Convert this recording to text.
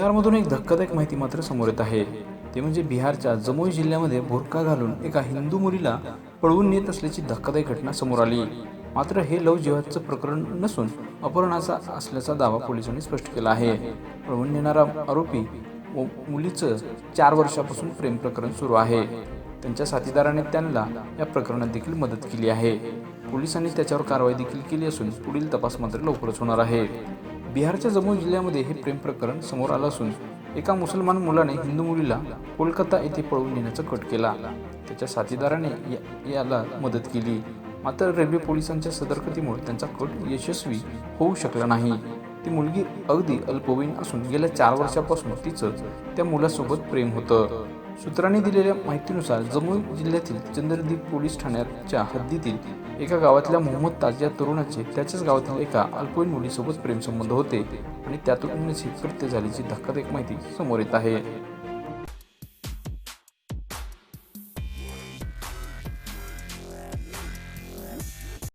बिहारमधून एक धक्कादायक माहिती मात्र समोर येत आहे. ते म्हणजे बिहारच्या जमुई जिल्ह्यामध्ये बुरका घालून एका हिंदू मुलीला पळवून नेत असल्याची धक्कादायक घटना समोर आली. मात्र हे लव जिहादचं प्रकरण नसून अपहरणाचा असल्याचा दावा पोलिसांनी स्पष्ट केला आहे. पळवून नेणारा आरोपी व मुलीचं चार वर्षापासून प्रेम प्रकरण सुरू आहे. त्यांच्या साथीदाराने त्यांना या प्रकरणात देखील मदत केली आहे. पोलिसांनी त्याच्यावर कारवाई देखील केली असून पुढील तपास मात्र लवकरच होणार आहे. बिहारच्या जम्मू जिल्ह्यामध्ये हे प्रेम प्रकरण समोर आलं असून एका मुसलमान मुलाने हिंदू मुलीला कोलकाता येथे पळवून नेण्याचा कट केला. त्याच्या साथीदाराने या- याला मदत केली. मात्र रेल्वे पोलिसांच्या सतर्कतेमुळे त्यांचा कट यशस्वी होऊ शकला नाही. ती मुलगी अगदी अल्पवयीन असून गेल्या चार वर्षापासून तिचं त्या मुलासोबत प्रेम होतं. सूत्रांनी दिलेल्या माहितीनुसार जम्मू जिल्ह्यातील चंद्रदीप पोलीस ठाण्याच्या हद्दीतील एका गावातल्या मोहम्मद ताज या तरुणाचे त्याच्याच गावातील एका अल्पवयीन मुलीसोबत प्रेमसंबंध होते आणि त्यातून कृत्य झाल्याची धक्कादायक माहिती समोर येत आहे.